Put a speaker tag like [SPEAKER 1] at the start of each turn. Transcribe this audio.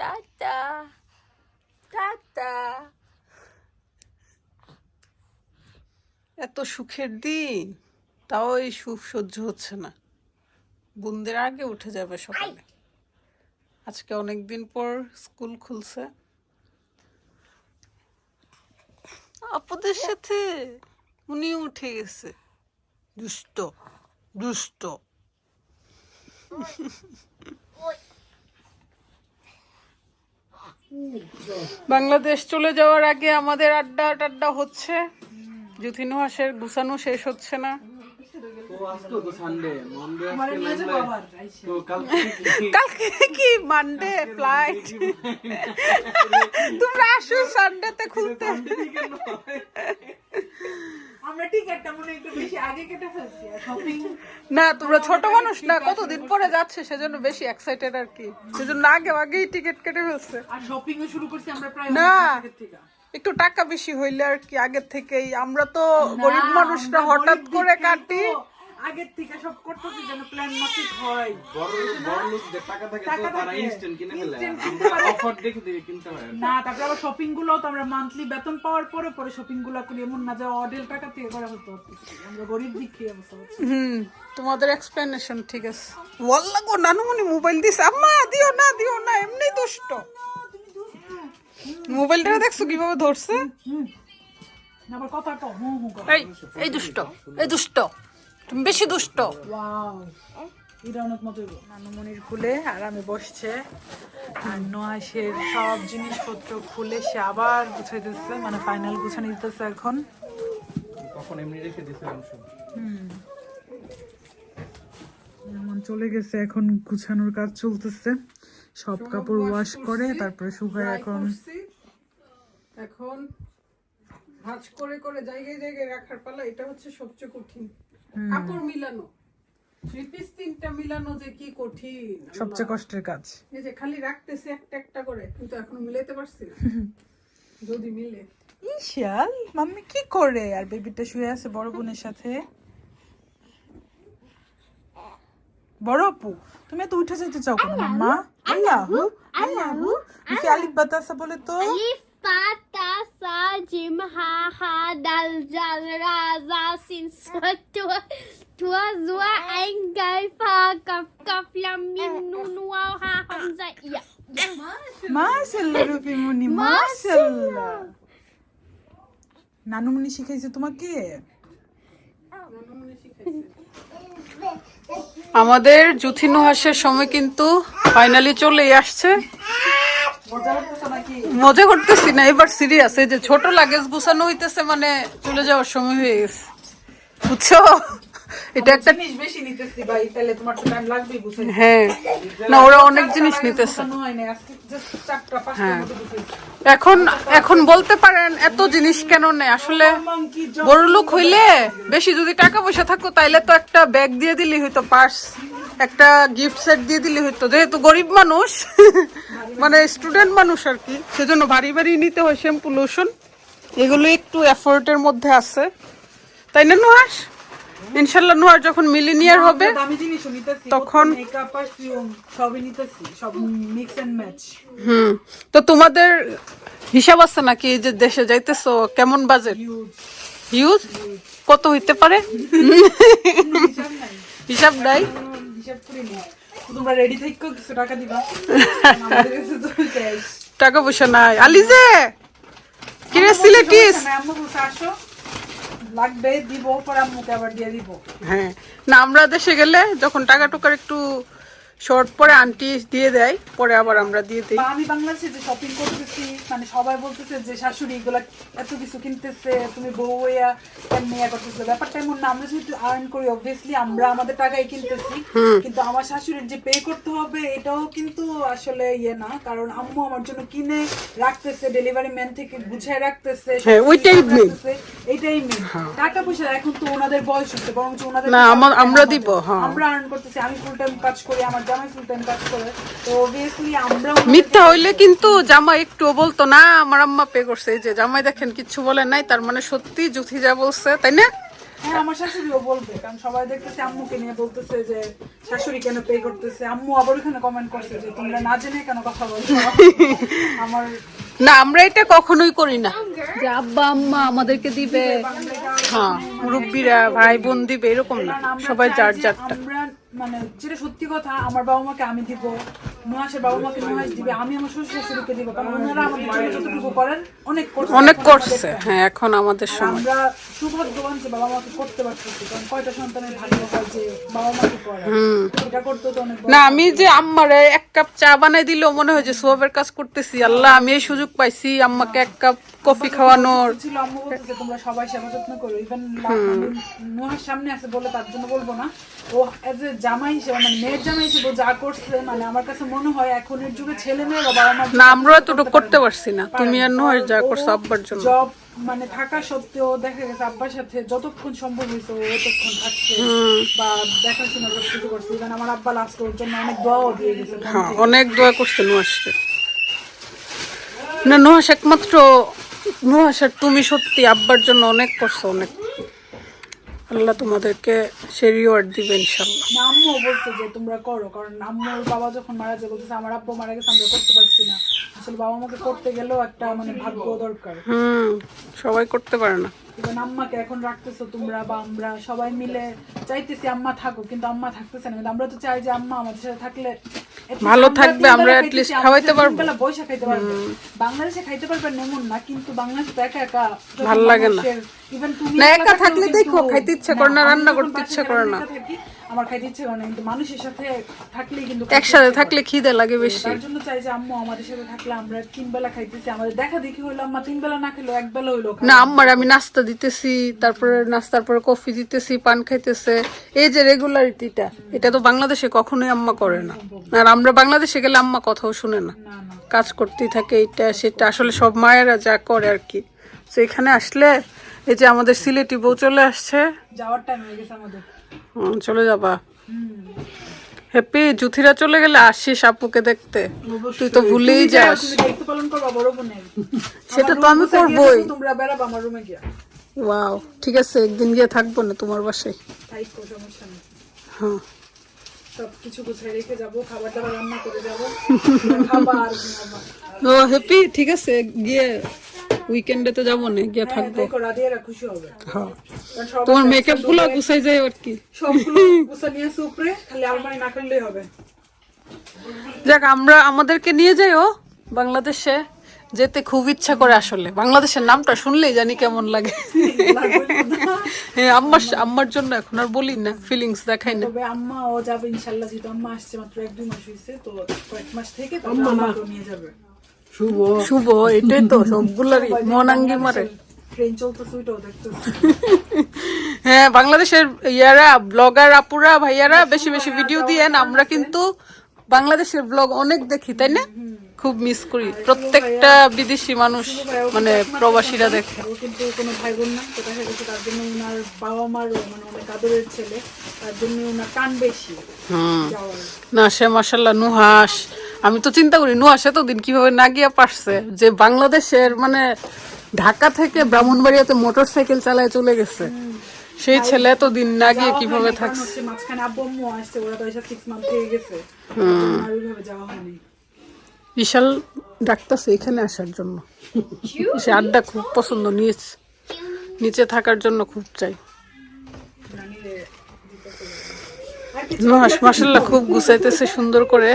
[SPEAKER 1] Tata tata এত সুখের দিন। তাও এই সুখ সহ্য হচ্ছে না। বুনদের আগে উঠে যাবে সকালে। আজকে অনেক দিন পর স্কুল খুলছে। আপুদের সাথে? উনিও উঠে গেছে। দুষ্ট দুষ্ট। বাংলাদেশ চলে যাওয়ার আগে আমাদের আড্ডা টাড্ডা হচ্ছে। জ্যোতিনুহাসের গুছানো শেষ হচ্ছে না।
[SPEAKER 2] তোমরা আসো সানডে মনডে আজকে নাই তো কালকে কি?
[SPEAKER 1] কালকে কি? মানডে ফ্লাইট তোমরা আসো সানডেতে খুলতে
[SPEAKER 3] আমরা টিকিটটা মনে হয় একটু বেশি আগে কেটে ফেলছি আর শপিং
[SPEAKER 1] না তোমরা ছোট মানুষ না কতদিন পরে যাচ্ছে সেজন্য বেশি এক্সাইটেড আর কি। সেজন্য আগে আগেই টিকিট কেটে ফেলছে।
[SPEAKER 3] আর শপিং শুরু করছি আমরা প্রায়
[SPEAKER 1] না। একটু টাকা বেশি হইলে আর কি আগের থেকেই। আমরা তো গরিব মানুষরা হঠাৎ করে কাটি।
[SPEAKER 3] আগের থেকে সব করতেছি যেন প্ল্যান মাফিক হয়।
[SPEAKER 2] বড় বড় লোক যে টাকা থাকে তো
[SPEAKER 3] টাকা
[SPEAKER 2] তারা ইনস্ট্যান্ট কিনে ফেলে। আমরা অফার দেখে দেখে কিনতে হয়
[SPEAKER 3] না তারপরে আবার শপিংগুলো তো আমরা মান্থলি বেতন পাওয়ার পরে পরে শপিংগুলো করি। এমন না যে অডেল টাকা থেকে করা হতো। আমরা গরিব দিক অবস্থা
[SPEAKER 1] হুম তোমাদের এক্সপ্লেনেশন ঠিক আছে। ওয়াল্লা গো নানুমনি মোবাইল দিস আম্মা দিও না দিও না এমনি দুষ্ট। মোবাইলটা দেখছ কীভাবে ধরছে?
[SPEAKER 3] না, আবার কথা কম হুম হুম
[SPEAKER 1] এই এই দুষ্ট এই দুষ্ট। তুমি বেশি দুষ্ট।
[SPEAKER 3] নানুমনির খুলে আর আমি বসছে। আর নোয়াশের সব জিনিসপত্র খুলে সে আবার গুছাইতেছে মানে ফাইনাল গুছানি দিতেছে এখন।
[SPEAKER 2] এমনি রেখে
[SPEAKER 3] যেমন চলে গেছে এখন গুছানোর কাজ চলতেছে। সব কাপড় ওয়াশ করে তারপরে শুকায় এখন
[SPEAKER 1] এখন ভাঁজ করে করে জায়গায় জায়গায় রাখার পালা এটা হচ্ছে সবচেয়ে কঠিন। কাপড় মিলানো। থ্রি পিস তিনটা মিলানো যে কি কঠিন।
[SPEAKER 3] সবচেয়ে কষ্টের কাজ।
[SPEAKER 1] এই যে খালি রাখতেছি একটা একটা করে কিন্তু এখনও মিলাইতে পারছি না। যদি মিলে।
[SPEAKER 3] ইশাল মাম্মি কি করে? আর বেবিটা শুয়ে আছে বড় বোনের সাথে। বড় আপু তুমি এত উঠে যেতে চাও কেন মাম্মা? আল্লাহু আল্লাহু কি আলিফ বাতাসা বলে তো
[SPEAKER 4] Alif, Ba, Ta, Sa, Jim, Ha, Ha, Dal, Jal, Ra, Za, Sin, Sa, Tua, Tua, Zua, Ein, Gal, Fa, Kaf, Kaf, Lam, Mim, Nun, Waw, Ha, Hamza, Ya. Ya.
[SPEAKER 3] মাশাআল্লাহ মাশাআল্লাহ নানুমনি শিখাইছে তোমাকে
[SPEAKER 1] আমাদের জুথিনুহাসের সময় কিন্তু ফাইনালি চলে আসছে।
[SPEAKER 3] মজা
[SPEAKER 1] করতেছি না, এবার সিরিয়াস এই যে ছোট লাগেজ গুছানো হইতেছে মানে চলে যাওয়ার সময় হয়ে গেছে। বুঝছ? এটা একটা
[SPEAKER 3] জিনিস বেশি নিতেছি ভাই তাহলে তোমার তো টাইম লাগবেই বুঝাইতে
[SPEAKER 1] হ্যাঁ। না ওরা অনেক জিনিস নিতেছে।
[SPEAKER 3] হয়
[SPEAKER 1] এখন এখন বলতে পারেন এত জিনিস কেন নেই? আসলে বড় লোক হইলে বেশি যদি টাকা পয়সা থাকতো তাইলে তো একটা ব্যাগ দিয়ে দিলি হইতো পার্স একটা গিফট সেট দিয়ে দিলি হইতো। যেহেতু গরিব মানুষ মানে স্টুডেন্ট মানুষ আর কি সেজন্য ভারী ভারী নিতে হয় শ্যাম্পু লোশন এগুলো একটু এফোর্টের মধ্যে আছে। তাই না নুহাস ইনশাল্লাহ নুহার যখন মিলিনিয়ার হবে তখন-
[SPEAKER 3] মেকআপ পারফিউম সবই নিতেছি। সব মিক্স এন্ড ম্যাচ
[SPEAKER 1] হুম। তো তোমাদের হিসাব আছে নাকি এই যে দেশে যাইতেছো? কেমন বাজেট হিউজ কত হইতে পারে?
[SPEAKER 3] হিসাব নাই। তোমরা রেডি থাকো কিছু টাকা দিবা।
[SPEAKER 1] টাকা পয়সা নাই। আলিজে! কিরে সিলেটিস
[SPEAKER 3] সমস্যা নাই, আম্মু বলছে আসো লাগবে, দিব, পর আম্মুকে আবার দিয়ে দিব।
[SPEAKER 1] হ্যাঁ। না, আমরা দেশে গেলে যখন টাকা টুকার একটু শর্ট পরে আন্টি দিয়ে দেয় পরে আবার আমরা দিয়ে দিই।
[SPEAKER 3] আমি বাংলাদেশে যে শপিং করতেছি মানে সবাই বলতেছে যে শাশুড়ি এগুলা এত কিছু কিনতেছে তুমি বউ হইয়া এমনি ইয়া করতেছে? ব্যাপারটা এমন না আমরা যেহেতু আর্ন করি অবভিয়াসলি আমরা আমাদের টাকায় কিনতেছি। কিন্তু আমার শাশুড়ির যে পে করতে হবে এটাও কিন্তু আসলে ইয়ে না কারণ আম্মু আমার জন্য কিনে রাখতেছে ডেলিভারি ম্যান থেকে গুছায় রাখতেছে
[SPEAKER 1] হ্যাঁ, ওইটাই।
[SPEAKER 3] রাখতেছে, এইটাই মেন টাকা পয়সা এখন তো ওনাদের বয়স হচ্ছে বরং ওনাদের
[SPEAKER 1] না, আমরা দিব, হ্যাঁ।
[SPEAKER 3] আমরা আর্ন করতেছি আমি ফুল টাইম কাজ করি আমার জামাই ফুল কাজ করে। তো অবভিয়াসলি আমরা
[SPEAKER 1] মিথ্যা হইলে কিন্তু জামাই একটুও বলতো না আমার আম্মা পে করছে। যে জামাই দেখেন কিচ্ছু বলে নাই তার মানে সত্যি জুথি যা বলছে তাই না?
[SPEAKER 3] হ্যাঁ আমার শাশুড়িও বলবে কারণ সবাই দেখতেছে আম্মুকে নিয়ে বলতেছে যে শাশুড়ি কেন পে করতেছে? আম্মু আবার ওখানে কমেন্ট করছে যে তোমরা না জেনে কেন কথা বলছো? আমার
[SPEAKER 1] না আমরা এটা কখনোই করি না। যে আব্বা আম্মা আমাদেরকে দিবে। হ্যাঁ মুরব্বীরা ভাই বোন দিবে এরকম না। সবাই যার যারটা।
[SPEAKER 3] আমরা মানে যেটা সত্যি কথা আমার বাবা মাকে আমি দিব নুহাসের বাবা মাকে নুহাস দিবে আমি আমার শ্বশুর শাশুড়িকে দিব কারণ ওনারা আমাদের জন্য যতটুকু করেন অনেক করছে।
[SPEAKER 1] অনেক করছে। হ্যাঁ এখন আমাদের সময়।
[SPEAKER 3] আমরা সৌভাগ্যবান যে বাবা মাকে করতে পারতেছি কারণ কয়টা সন্তানের ভাগ্য হয় যে বাবা মাকে করে এটা করতে তো অনেক
[SPEAKER 1] না আমি যে আম্মারে এক কাপ চা বানাই দিলেও মনে হয় যে সোয়াবের কাজ করতেছি। আল্লাহ আমি এই সুযোগ পাইছি আম্মাকে এক কাপ কফি খাওয়ানোর।
[SPEAKER 3] ছিল আম্মু বলতেছে তোমরা সবাই সেবা যত্ন করো। ইভেন নুহার সামনে আছে বলে তার জন্য বলব না। ও এজ এ জামাই হিসেবে মানে মেয়ের জামাই হিসেবে যা করছে মানে আমার কাছে মনে হয় এখনের যুগে ছেলে মেয়েরা বাবা মার
[SPEAKER 1] না আমরা এতটুকু করতে পারছি না। তুমি আর নয় যা করছ আব্বার জন্য।
[SPEAKER 3] জব মানে থাকা সত্ত্বেও দেখা গেছে আব্বার সাথে যতক্ষণ সম্ভব হয়েছে ও ততক্ষণ থাকছে বা দেখাশোনা কিছু করছে। ইভেন আমার আব্বা লাস্ট ওর জন্য অনেক দোয়াও দিয়ে গেছে।
[SPEAKER 1] হ্যাঁ অনেক দোয়া করছে নুহাসকে না নুহাস একমাত্র নুহাস তুমি সত্যি আব্বার জন্য অনেক করছ অনেক। আল্লাহ তোমাদেরকে সে দিবে ইনশাল্লাহ
[SPEAKER 3] নামও বলছে যে তোমরা করো, কারণ আম্মুর বাবা যখন মারা যায় বলতেছে, আমার আব্বু মারা গেছে, আমরা করতে পারছি না। আসলে বাবা মাকে করতে গেলেও একটা মানে ভাগ্য দরকার
[SPEAKER 1] হুম সবাই করতে পারে না
[SPEAKER 3] আম্মাকে এখন রাখতেছো তোমরা বা আমরা সবাই মিলে চাইতেছি আম্মা থাকো কিন্তু আম্মা থাকতেছে না কিন্তু আমরা তো চাই যে আম্মা আমাদের সাথে থাকলে
[SPEAKER 1] ভালো থাকবে, আমরা least
[SPEAKER 3] খাইতেছি,
[SPEAKER 1] খাওয়াইতে পারব।
[SPEAKER 3] বেলা বইসা খাইতে পারবে বাংলাদেশে খাইতে পারবেন এমন না কিন্তু বাংলাদেশে তো একা একা
[SPEAKER 1] ভালো লাগে না।
[SPEAKER 3] ইভেন তুমি
[SPEAKER 1] একা থাকলে দেখো, খাইতে ইচ্ছা করে না, রান্না করতে ইচ্ছা করে না।
[SPEAKER 3] আমার খাইতে ইচ্ছে করে না কিন্তু মানুষের সাথে থাকলেই কিন্তু
[SPEAKER 1] একসাথে থাকলে খিদে লাগে বেশি।
[SPEAKER 3] তার জন্য চাই যে আম্মু আমাদের সাথে থাকলে আমরা তিন বেলা খাইতেছি আমাদের দেখা দেখি আম্মা তিন বেলা না খেলো এক বেলা
[SPEAKER 1] না আম্মার আমি নাস্তা দিতেছি তারপরে নাস্তার পরে কফি দিতেছি পান খাইতেছে। এই যে রেগুলারিটিটা এটা তো বাংলাদেশে কখনোই আম্মা করে না। আর আমরা বাংলাদেশে গেলে আম্মা কথাও শুনে না। কাজ করতেই থাকে এটা সেটা আসলে সব মায়েরা যা করে আর কি। তো এখানে আসলে এই যে আমাদের সিলেটি বউ চলে আসছে।
[SPEAKER 3] যাওয়ার টাইম হয়ে গেছে আমাদের।
[SPEAKER 1] চলে যাবা। হ্যাপি জুথিরা চলে গেলে আসিস আপুকে দেখতে। তুই তো ভুলেই যাস। সেটা তো আমি করবোই।
[SPEAKER 3] তোমরা বেড়াবা আমার রুমে গিয়া।
[SPEAKER 1] ওয়াও ঠিক আছে একদিন গিয়ে থাকব না তোমার বাসায়। হ্যাঁ।
[SPEAKER 3] সব কিছু গুছাই রেখে যাব খাবার দাবার রান্না করে যাব। খাবার
[SPEAKER 1] ও হ্যাপি ঠিক আছে গিয়ে উইকেন্ডে তো যাব না গিয়ে
[SPEAKER 3] হ্যাঁ
[SPEAKER 1] থাকব।
[SPEAKER 3] খুশি হবে।
[SPEAKER 1] হ্যাঁ। তোমার মেকআপগুলো গুছাই যায় আর কি।
[SPEAKER 3] সবগুলো গুছা নিয়ে আসে খালি আলমারি না করলেই হবে।
[SPEAKER 1] যাক আমরা আমাদেরকে নিয়ে যাইও বাংলাদেশে। যেতে খুব ইচ্ছা করে আসলে। বাংলাদেশের নামটা শুনলেই জানি কেমন লাগে। হ্যাঁ আম্মার আম্মার জন্য এখন আর বলি না ফিলিংস দেখাই না।
[SPEAKER 3] তবে আম্মা ও যাবে ইনশাল্লাহ যেহেতু আম্মা আসছে মাত্র এক দুই মাস হয়েছে তো কয়েক মাস থেকে তারপর আম্মাকেও নিয়ে যাবে।
[SPEAKER 2] শুভ।
[SPEAKER 1] শুভ এটাই তো সবগুলারই মনাঙ্গি মারে।
[SPEAKER 3] ট্রেন চলতেছে ওইটাও দেখতেছে।
[SPEAKER 1] হ্যাঁ বাংলাদেশের ইয়ারা ব্লগার আপুরা ভাইয়ারা বেশি বেশি ভিডিও দিয়েন আমরা কিন্তু বাংলাদেশের ব্লগ অনেক দেখি তাই না? খুব মিস করি। প্রত্যেকটা বিদেশি মানুষ মানে প্রবাসীরা দেখে।
[SPEAKER 3] কিন্তু কোনো ভাই বোন না তো দেখা গেছে তার জন্য ওনার বাবা মার মানে অনেক আদরের ছেলে তার জন্য ওনার টান বেশি
[SPEAKER 1] হুম। না সে মাসাল্লাহ নুহাস। আমি তো চিন্তা করি নুহাস এতদিন কীভাবে না গিয়ে পারছে যে বাংলাদেশের মানে ঢাকা থেকে ব্রাহ্মণবাড়িয়াতে মোটর সাইকেল চালায় চলে গেছে। সেই ছেলে এতদিন না গিয়ে কীভাবে থাকছে?
[SPEAKER 3] মাঝখানে আব্বু আম্মু আসছে ওরা তো এসে সিক্স মান্থ হয়ে গেছে। আর ওইভাবে যাওয়া হয়নি।
[SPEAKER 1] বিশাল ডাকতেছে এখানে আসার জন্য। সে আড্ডা খুব পছন্দ নিয়েছে। নিচে থাকার জন্য খুব চাই। মাসাল্লাহ খুব গুছাইতেছে সুন্দর করে।